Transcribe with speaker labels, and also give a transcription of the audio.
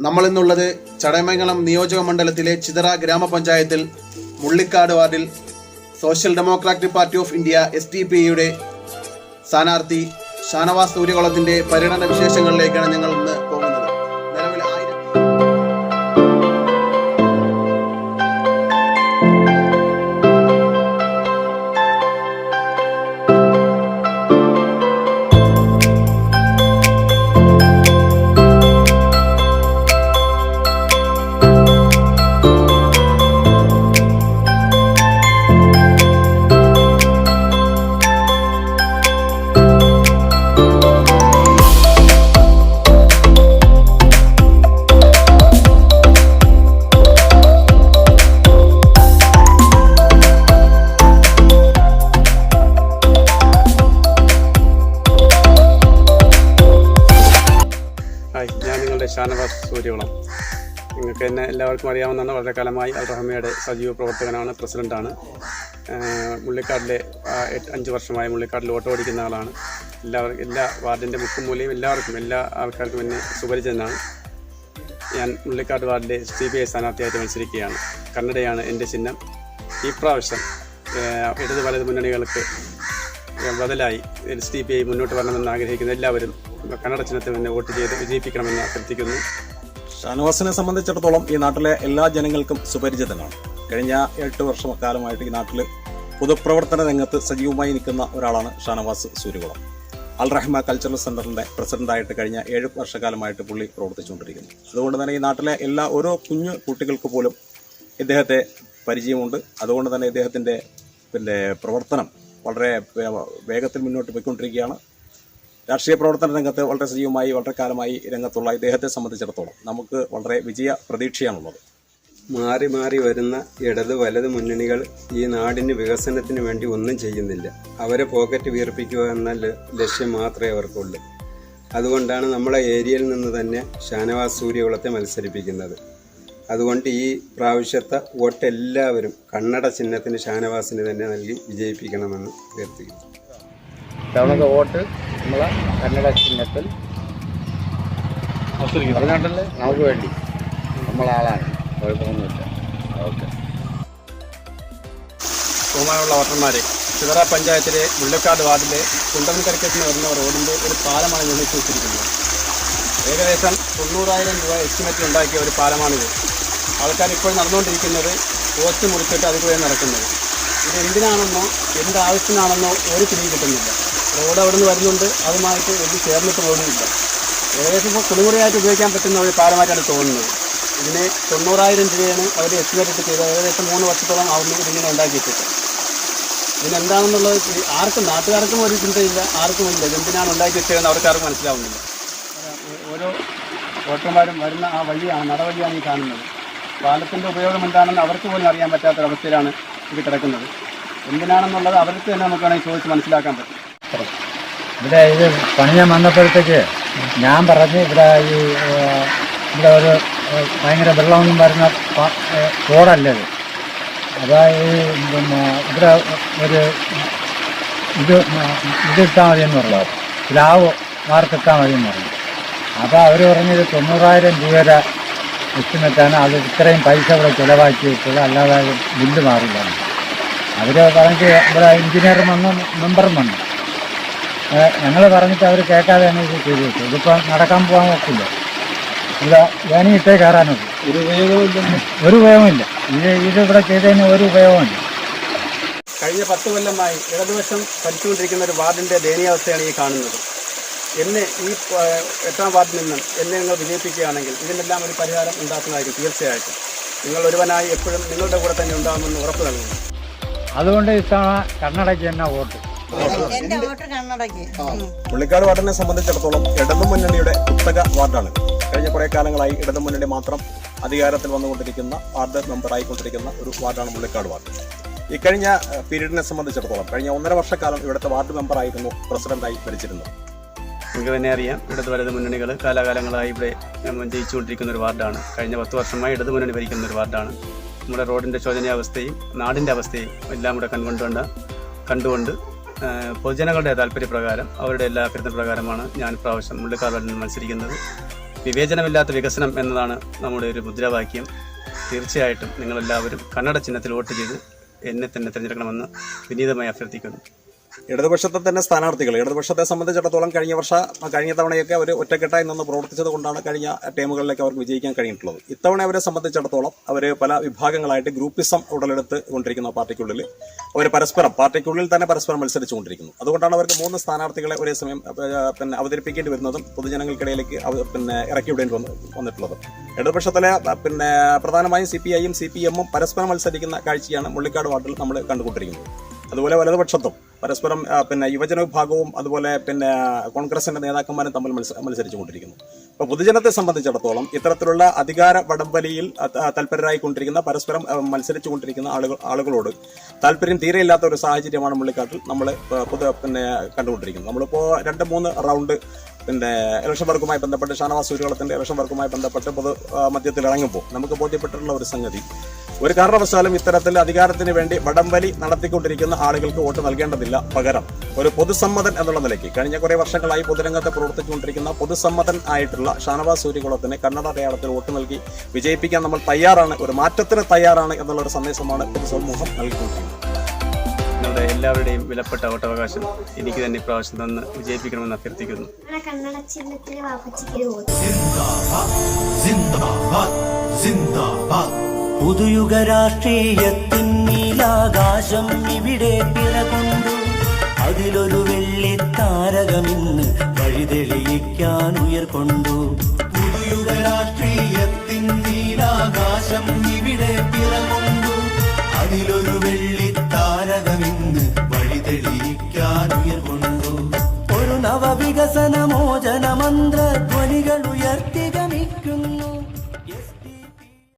Speaker 1: നമ്മൾ ഇന്നുള്ളത് ചടയമംഗലം നിയോജക മണ്ഡലത്തിലെ ചിതറ ഗ്രാമപഞ്ചായത്തിൽ മുള്ളിക്കാട് വാർഡിൽ social democratic party of India S D P യുടെ സ്ഥാനാർത്ഥി ഷാനവാസ് സൂര്യകുളത്തിന്റെ പര്യടന വിശേഷങ്ങളിലേക്കാണ് ഞങ്ങൾ ഇന്ന്
Speaker 2: ഷാനവാസ് സൂര്യകുളം നിങ്ങൾക്ക് എന്നെ എല്ലാവർക്കും അറിയാവുന്നതാണ്. വളരെ കാലമായി അൽ സജീവ പ്രവർത്തകനാണ് പ്രസിഡന്റാണ് മുള്ളിക്കാടിലെ അഞ്ച് വർഷമായി മുള്ളിക്കാടിൽ ഓട്ടോ ഓടിക്കുന്ന ആളാണ്. എല്ലാവർക്കും എല്ലാ വാർഡിന്റെ മുക്കും മൂലയും എല്ലാവർക്കും എല്ലാ ആൾക്കാർക്കും എന്നെ സുപരിചിതനാണ്. ഞാൻ മുള്ളിക്കാട് വാർഡിലെ സി പി ഐ സ്ഥാനാർത്ഥിയായിട്ട് മത്സരിക്കുകയാണ്. കന്നഡയാണ് എന്റെ ചിഹ്നം. ഈ പ്രാവശ്യം ഇടത് വലത് മുന്നണികൾക്ക് ബദലായി എസ് ഡി പി ഐ മുന്നോട്ട് വരണമെന്ന് ആഗ്രഹിക്കുന്ന എല്ലാവരും കന്നഡ ചിഹ്നത്തിൽ തന്നെ വോട്ട് ചെയ്ത് വിജയിപ്പിക്കണമെന്ന് അഭ്യർത്ഥിക്കുന്നു.
Speaker 3: ഷാനവാസിനെ സംബന്ധിച്ചിടത്തോളം ഈ നാട്ടിലെ എല്ലാ ജനങ്ങൾക്കും സുപരിചിതനാണ്. കഴിഞ്ഞ എട്ട് വർഷക്കാലമായിട്ട് ഈ നാട്ടിൽ പൊതുപ്രവർത്തന രംഗത്ത് സജീവമായി നിൽക്കുന്ന ഒരാളാണ് ഷാനവാസ് സൂര്യകുളം. അൽ റഹ്മ കൾച്ചറൽ സെന്ററിന്റെ പ്രസിഡന്റായിട്ട് കഴിഞ്ഞ ഏഴ് വർഷക്കാലമായിട്ട് പുള്ളി പ്രവർത്തിച്ചുകൊണ്ടിരിക്കുന്നു. അതുകൊണ്ട് തന്നെ ഈ നാട്ടിലെ എല്ലാ ഓരോ കുഞ്ഞു കുട്ടികൾക്ക് പോലും ഇദ്ദേഹത്തെ പരിചയമുണ്ട്. അതുകൊണ്ട് തന്നെ ഇദ്ദേഹത്തിന്റെ പിന്നെ പ്രവർത്തനം വളരെ വേഗത്തിൽ മുന്നോട്ട് പോയിക്കൊണ്ടിരിക്കുകയാണ്. രാഷ്ട്രീയ പ്രവർത്തന രംഗത്ത് വളരെ സജീവമായി വളരെ കാലമായി രംഗത്തുള്ള ഇദ്ദേഹത്തെ സംബന്ധിച്ചിടത്തോളം നമുക്ക് വളരെ വിജയ പ്രതീക്ഷയാണുള്ളത്.
Speaker 4: മാറി മാറി വരുന്ന ഇടത് വലത് മുന്നണികൾ ഈ നാടിന് വികസനത്തിന് വേണ്ടി ഒന്നും ചെയ്യുന്നില്ല. അവരെ പോക്കറ്റ് വീർപ്പിക്കുക എന്ന ലക്ഷ്യം മാത്രമേ അവർക്കുള്ളൂ. അതുകൊണ്ടാണ് നമ്മളെ ഏരിയയിൽ നിന്ന് തന്നെ ഷാനവാസ് സൂര്യകുളത്തെ മത്സരിപ്പിക്കുന്നത്. അതുകൊണ്ട് ഈ പ്രാവശ്യത്തെ വോട്ട് എല്ലാവരും കണ്ണട ചിഹ്നത്തിന് ഷാനവാസിന് തന്നെ നൽകി വിജയിപ്പിക്കണമെന്ന് അഭ്യർത്ഥിക്കുന്നു.
Speaker 5: വോട്ട് നമ്മളെ കന്നഡ ചിഹ്നത്തിൽ പറഞ്ഞിട്ടല്ലേ നമുക്ക് വേണ്ടി. നമ്മളാളാണ് കുഴപ്പമൊന്നുമില്ല. ഓക്കെ.
Speaker 2: ബഹുമാനമുള്ള വോട്ടർമാരെ ചിതറ പഞ്ചായത്തിലെ മുല്ലക്കാട് വാർഡിലെ കുണ്ടൻകരക്കത്തിന് വരുന്ന റോഡിന്റെ ഒരു പാലമാണ് നിർമ്മിച്ചു വെച്ചിരിക്കുന്നത് ഏകദേശം തൊണ്ണൂറായിരം രൂപ എസ്റ്റിമേറ്റ് ഉണ്ടാക്കിയ ഒരു പാലമാണിത്. ആൾക്കാർ ഇപ്പോൾ നടന്നുകൊണ്ടിരിക്കുന്നത് പോസ്റ്റ് മുറിച്ചിട്ട് അതുപോലെ നടക്കുന്നത്. ഇത് എന്തിനാണെന്നോ എന്ത് ആവശ്യത്തിനാണെന്നോ ഒരു പിടിയും കിട്ടുന്നില്ല. റോഡ് അവിടെ നിന്ന് വരുന്നുണ്ട്. അതുമായിട്ട് എനിക്ക് ചേർന്നിട്ട് പോകുന്നില്ല ഏകദേശം ഇപ്പോൾ കുളിമുറിയായിട്ട് ഉപയോഗിക്കാൻ പറ്റുന്ന ഒരു പാലമായിട്ടാണ് തോന്നുന്നത്. ഇതിന് തൊണ്ണൂറായിരം രൂപയാണ് അവർ എസ്റ്റിമേറ്റ് ചെയ്തത്. ഏകദേശം മൂന്ന് വർഷത്തോളം ആവുന്നു ഇതിങ്ങനെ ഉണ്ടാക്കിയിട്ടിട്ട് ഇതിനെന്താണെന്നുള്ളത് ആർക്കും നാട്ടുകാർക്കും ഒരു ചിന്തയില്ല ആർക്കും ഇല്ല. ഇതെന്തിനാണ് ഉണ്ടാക്കി വെച്ചതെന്ന് അവർക്കാർക്കും മനസ്സിലാവുന്നില്ല. ഓരോ വോട്ടർമാരും വരുന്ന ആ വഴിയാണ് നടവഴിയാണ് ഈ കാണുന്നത്. പാലത്തിന്റെ ഉപയോഗം എന്താണെന്ന് അവർക്ക് പോലും അറിയാൻ പറ്റാത്തൊരവസ്ഥയിലാണ് ഇത് കിടക്കുന്നത്. എന്തിനാണെന്നുള്ളത് അവർക്ക് തന്നെ നമുക്ക് വേണമെങ്കിൽ ചോദിച്ച് മനസ്സിലാക്കാൻ പറ്റും.
Speaker 5: ഇവിടെ ഇത് പണിയാൻ വന്നപ്പോഴത്തേക്ക് ഞാൻ പറഞ്ഞ് ഇവിടെ ഈ ഇവിടെ ഒരു ഭയങ്കര വെള്ളമൊന്നും വരുന്ന തോടല്ല ഇത്? അതായത് പിന്നെ ഇവിടെ ഒരു ഇത് ഇതിട്ടാൽ മതി എന്ന് പറഞ്ഞു. പ്ലാവ് വാർത്തിട്ടാൽ മതി എന്ന് പറഞ്ഞു. അപ്പോൾ അവർ പറഞ്ഞത് തൊണ്ണൂറായിരം രൂപയുടെ എസ്റ്റിമേറ്റാണ്. അത് ഇത്രയും പൈസ ഇവിടെ ചിലവാക്കിയിട്ടുള്ളത്. അല്ലാതെ ബില്ല് മാറില്ല. അവർ പറഞ്ഞിട്ട് ഇവിടെ എഞ്ചിനീയർ വന്നു മെമ്പറും വന്നു. ഞങ്ങൾ പറഞ്ഞിട്ട് അവർ കേൾക്കാതെ ഇത് ചെയ്തു വെച്ചു. ഇതിപ്പോൾ നടക്കാൻ പോകാൻ നോക്കില്ല വേണി ഇട്ടേ കയറാനുള്ളൂ.
Speaker 2: ഒരു ഉപയോഗമില്ലെന്ന്
Speaker 5: ഒരു ഉപയോഗമില്ല ഇത് ഇതിവിടെ ചെയ്തതിന് ഒരു ഉപയോഗമില്ല
Speaker 2: കഴിഞ്ഞ പത്ത് കൊല്ലമായി ഇടതുവശം ഭരിച്ചുകൊണ്ടിരിക്കുന്ന ഒരു വാർഡിന്റെ ദയനീയാവസ്ഥയാണ് ഈ കാണുന്നത്. എന്നെ ഈ എട്ടാം വാർഡിൽ നിന്നും എന്നെ നിങ്ങൾ വിജയിപ്പിക്കുകയാണെങ്കിൽ ഇതിനെല്ലാം ഒരു പരിഹാരം ഉണ്ടാക്കുന്നതായിരിക്കും തീർച്ചയായിട്ടും. നിങ്ങൾ ഒരുവനായി എപ്പോഴും നിങ്ങളുടെ കൂടെ തന്നെ ഉണ്ടാകുമെന്ന് ഉറപ്പ് നൽകുന്നു.
Speaker 5: അതുകൊണ്ട് ഇത്തവണ കർണാടകയ്ക്ക് തന്നെ വോട്ട്.
Speaker 3: മുള്ളിക്കാട് വാർഡിനെ സംബന്ധിച്ചിടത്തോളം ഇടതു മുന്നണിയുടെ കുത്തക വാർഡാണ്. കഴിഞ്ഞ കുറേ കാലങ്ങളായി ഇടതു മുന്നണി മാത്രം അധികാരത്തിൽ വന്നുകൊണ്ടിരിക്കുന്ന വാർഡ് മെമ്പർ ആയിക്കൊണ്ടിരിക്കുന്ന ഒരു വാർഡാണ് പുള്ളിക്കാട് വാർഡ്. ഈ കഴിഞ്ഞ പീരീഡിനെ സംബന്ധിച്ചിടത്തോളം കഴിഞ്ഞ ഒന്നര വർഷക്കാലം ഇവിടുത്തെ വാർഡ് മെമ്പർ ആയിരുന്നു പ്രസിഡന്റായി ഭരിച്ചിരുന്നത്.
Speaker 2: നിങ്ങൾക്ക് തന്നെ അറിയാം ഇടത് വലത് മുന്നണികൾ കാലാകാലങ്ങളായി ഇവിടെ ജയിച്ചുകൊണ്ടിരിക്കുന്ന ഒരു വാർഡാണ്. കഴിഞ്ഞ പത്ത് വർഷമായി ഇടത് മുന്നണി ഭരിക്കുന്ന ഒരു വാർഡാണ്. നമ്മുടെ റോഡിന്റെ ശോചനീയാവസ്ഥയും നാടിന്റെ അവസ്ഥയും എല്ലാം കൂടെ കണ്ടുകൊണ്ട് കണ്ടുകൊണ്ട് പൊതുജനങ്ങളുടെ താല്പര്യപ്രകാരം അവരുടെ എല്ലാ അഭ്യർത്ഥന പ്രകാരമാണ് ഞാൻ പ്രാവശ്യം മുള്ളിക്കാർ മത്സരിക്കുന്നത്. വിവേചനമില്ലാത്ത വികസനം എന്നതാണ് നമ്മുടെ ഒരു മുദ്രാവാക്യം. തീർച്ചയായിട്ടും നിങ്ങളെല്ലാവരും കന്നഡ ചിഹ്നത്തിൽ വോട്ട് ചെയ്ത് എന്നെ തന്നെ തിരഞ്ഞെടുക്കണമെന്ന് വിനീതമായി അഭ്യർത്ഥിക്കുന്നു.
Speaker 3: ഇടതുപക്ഷത്തെ തന്നെ സ്ഥാനാർത്ഥികൾ. ഇടതുപക്ഷത്തെ സംബന്ധിച്ചിടത്തോളം കഴിഞ്ഞ വർഷ കഴിഞ്ഞ തവണയൊക്കെ അവർ ഒറ്റക്കെട്ടായി നിന്ന് പ്രവർത്തിച്ചത് കൊണ്ടാണ് കഴിഞ്ഞ ടീമുകളിലേക്ക് അവർക്ക് വിജയിക്കാൻ കഴിഞ്ഞിട്ടുള്ളത്. ഇത്തവണ അവരെ സംബന്ധിച്ചിടത്തോളം അവർ പല വിഭാഗങ്ങളായിട്ട് ഗ്രൂപ്പിസം ഉടലെടുത്ത് കൊണ്ടിരിക്കുന്ന പാർട്ടിക്കുള്ളിൽ അവർ പരസ്പരം പാർട്ടിക്കുള്ളിൽ തന്നെ പരസ്പരം മത്സരിച്ചുകൊണ്ടിരിക്കുന്നു. അതുകൊണ്ടാണ് അവർക്ക് മൂന്ന് സ്ഥാനാർത്ഥികളെ ഒരേ സമയം പിന്നെ അവതരിപ്പിക്കേണ്ടി വരുന്നതും പൊതുജനങ്ങൾക്കിടയിലേക്ക് പിന്നെ ഇറക്കി വിടേണ്ടി വന്ന് വന്നിട്ടുള്ളത്. ഇടതുപക്ഷത്തിലെ പിന്നെ പ്രധാനമായും സി പി ഐയും സി പി എമ്മും പരസ്പരം മത്സരിക്കുന്ന കാഴ്ചയാണ് മുള്ളിക്കാട് വാർഡിൽ നമ്മൾ കണ്ടുകൊണ്ടിരിക്കുന്നത്. അതുപോലെ വലതുപക്ഷത്തും പരസ്പരം പിന്നെ യുവജന വിഭാഗവും അതുപോലെ പിന്നെ കോൺഗ്രസിന്റെ നേതാക്കന്മാരും തമ്മിൽ മത്സ- മത്സരിച്ചുകൊണ്ടിരിക്കുന്നു. അപ്പോൾ പൊതുജനത്തെ സംബന്ധിച്ചിടത്തോളം ഇത്തരത്തിലുള്ള അധികാര വടംവലിയിൽ തൽപരരായി കൊണ്ടിരിക്കുന്ന തൽപരരായിക്കൊണ്ടിരിക്കുന്ന പരസ്പരം മത്സരിച്ചു കൊണ്ടിരിക്കുന്ന ആളുകൾ ആളുകളോട് താല്പര്യം തീരെയില്ലാത്ത ഒരു സാഹചര്യമാണ് മുള്ളിക്കാട്ടിൽ നമ്മൾ പൊതു പിന്നെ കണ്ടുകൊണ്ടിരിക്കുന്നത്. നമ്മളിപ്പോൾ രണ്ട് മൂന്ന് റൗണ്ട് പിന്നെ ഇലക്ഷൻ വർക്കുമായി ബന്ധപ്പെട്ട് ഷാനവാസ് സൂര്യകുളത്തിന്റെ ഇലക്ഷൻ വർക്കുമായി ബന്ധപ്പെട്ട് പൊതു മധ്യത്തിൽ ഇറങ്ങുമ്പോൾ നമുക്ക് ബോധ്യപ്പെട്ടിട്ടുള്ള ഒരു സംഗതി ഒരു കാരണവശാലും ഇത്തരത്തിൽ അധികാരത്തിന് വേണ്ടി വടംവലി നടത്തിക്കൊണ്ടിരിക്കുന്ന ആളുകൾക്ക് വോട്ട് നൽകേണ്ടതില്ല പകരം. ഒരു പൊതുസമ്മതൻ എന്നുള്ള നിലയ്ക്ക് കഴിഞ്ഞ കുറെ വർഷങ്ങളായി പൊതുരംഗത്ത് പ്രവർത്തിച്ചുകൊണ്ടിരിക്കുന്ന പൊതുസമ്മതൻ ആയിട്ടുള്ള ഷാനവാസ് സൂര്യകുളത്തിന് കന്നഡ അടയാളത്തിൽ വോട്ട് നൽകി വിജയിപ്പിക്കാൻ നമ്മൾ തയ്യാറാണ്. ഒരു മാറ്റത്തിന് തയ്യാറാണ് എന്നുള്ള ഒരു സന്ദേശമാണ് പൊതുസമൂഹം നൽകിക്കൊണ്ടിരിക്കുന്നത്.
Speaker 2: നിങ്ങളുടെ എല്ലാവരുടെയും വിലപ്പെട്ട വോട്ടവകാശം എനിക്ക് തന്നെ ഇപ്രാവശ്യം തന്ന് വിജയിപ്പിക്കണമെന്ന് അഭ്യർത്ഥിക്കുന്നു.
Speaker 6: ചിഹ്നത്തിലെ
Speaker 7: പുതുയുഗ രാഷ്ട്രീയത്തിൻ നീലാകാശം ഇവിടെ പിറകൊണ്ടു അതിലൊരു വെള്ളി വെള്ളിത്താരകമിന്ന് വഴിതെളിയിക്കാൻ ഉയർകൊണ്ടു പുതുയുഗ രാഷ്ട്രീയത്തിൻ നീലാകാശം ഇവിടെ പിറകൊണ്ടു അതിലൊരു വെള്ളി വെള്ളിത്താരകമിന്ന് വഴിതെളിയിക്കാൻ ഉയർകൊണ്ടു ഒരു നവവികസന മോചന മന്ത്ര